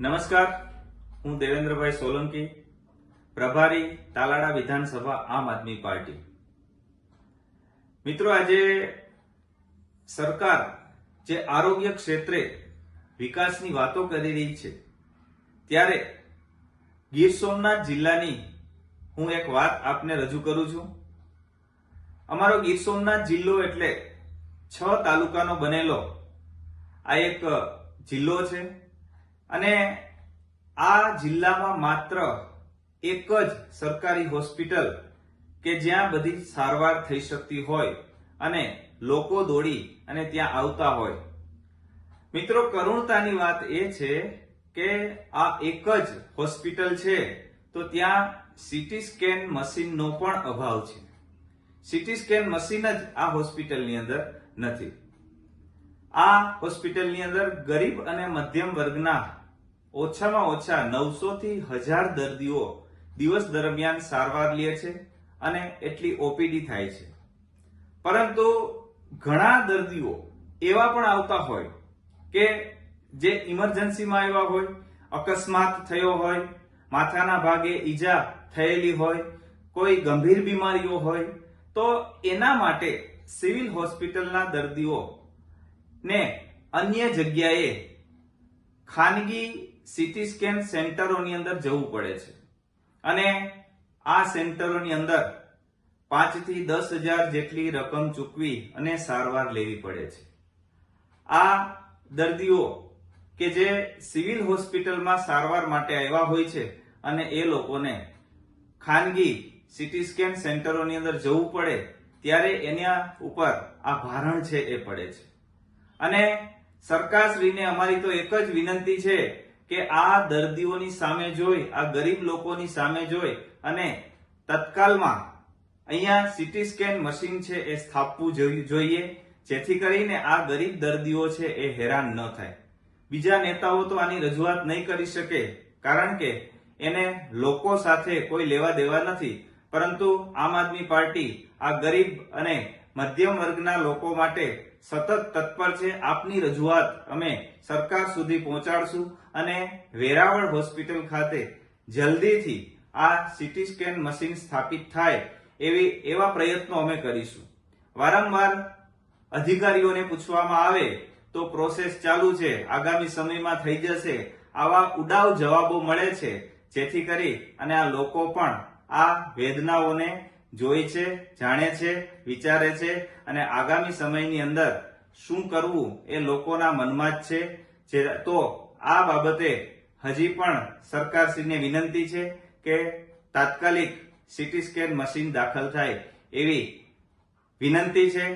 નમસ્કાર. હું દેવેન્દ્રભાઈ સોલંકી, પ્રભારી તાલાડા વિધાનસભા આમ આદમી પાર્ટી. મિત્રો, આજે સરકાર જે આરોગ્ય ક્ષેત્રે વિકાસની વાતો કરી રહી છે, ત્યારે ગીર સોમનાથ જિલ્લાની હું એક વાત આપને રજૂ કરું છું. અમારો ગીર સોમનાથ જિલ્લો એટલે છ તાલુકાનો બનેલો આ એક જિલ્લો છે. અને આ જિલ્લામાં માત્ર એક જ સરકારી હોસ્પિટલ કે જ્યાં બધી સારવાર થઈ શકતી હોય અને લોકો દોડી અને ત્યાં આવતા હોય. મિત્રો, કરુણતાની વાત એ છે કે આ એક જ હોસ્પિટલ છે, તો ત્યાં સીટી સ્કેન મશીનનો પણ અભાવ છે. સીટી સ્કેન મશીન જ આ હોસ્પિટલની અંદર નથી. આ હોસ્પિટલની અંદર ગરીબ અને મધ્યમ વર્ગના ઓછામાં ઓછા નવસો થી હજાર દર્દીઓ દિવસ દરમિયાન સારવાર લે છે અને એટલી ઓપીડી થાય છે. પરંતુ ઘણા દર્દીઓ એવા પણ આવતા હોય કે જે ઇમરજન્સીમાં આવ્યા હોય, અકસ્માત થયો હોય, માથાના ભાગે ઈજા થયેલી હોય, કોઈ ગંભીર બીમારીઓ હોય, તો એના માટે સિવિલ હોસ્પિટલના દર્દીઓ ને અન્ય જગ્યાએ ખાનગી સીટી સ્કેન સેન્ટરોની અંદર જવું પડે છે. અને આ સેન્ટરોની અંદર પાંચથી દસ હજાર જેટલી રકમ ચૂકવી અને સારવાર લેવી પડે છે. આ દર્દીઓ કે જે સિવિલ હોસ્પિટલમાં સારવાર માટે આવ્યા હોય છે અને એ લોકોને ખાનગી સિટી સ્કેન સેન્ટરોની અંદર જવું પડે, ત્યારે એના ઉપર આ ભારણ છે એ પડે છે. અને સરકારશ્રીને અમારી તો એક જ વિનંતી છે કે આ દર્દીઓની સામે જોઈ, આ ગરીબ લોકોની સામે જોઈ અને તત્કાલમાં અહીંયા સીટી સ્કેન મશીન છે એ સ્થાપવું જોઈ- જોઈએ. જેથી કરીને આ ગરીબ દર્દીઓ છે એ હેરાન ન થાય. બીજા નેતાઓ તો આની રજૂઆત નહીં કરી શકે, કારણ કે એને લોકો સાથે કોઈ લેવા દેવા નથી. પરંતુ આમ આદમી પાર્ટી આ ગરીબ અને મધ્યમ વર્ગના લોકો માટે સતત તત્પર છે. આપની રજૂઆત અમે સરકાર સુધી પહોંચાડશું અને વેરાવળ હોસ્પિટલ ખાતે જલ્દીથી આ સીટી સ્કેન મશીન સ્થાપિત થાય એવી, એવા પ્રયત્નો અમે કરીશું. વારંવાર અધિકારીઓને પૂછવામાં આવે તો પ્રોસેસ ચાલુ છે. આગામી સમયમાં થઈ જશે. આવા ઉડાવ જવાબો મળે છે. જેથી કરી અને આ લોકો પણ આ વેદનાઓને જોઈ છે, જાણે છે, વિચારે છે અને આગામી સમયની અંદર શું કરવું એ લોકોના મનમાં જ છે. જે તો આ બાબતે હજી પણ સરકારશ્રીને વિનંતી છે કે તાત્કાલિક સીટી સ્કેન મશીન દાખલ થાય એવી વિનંતી છે.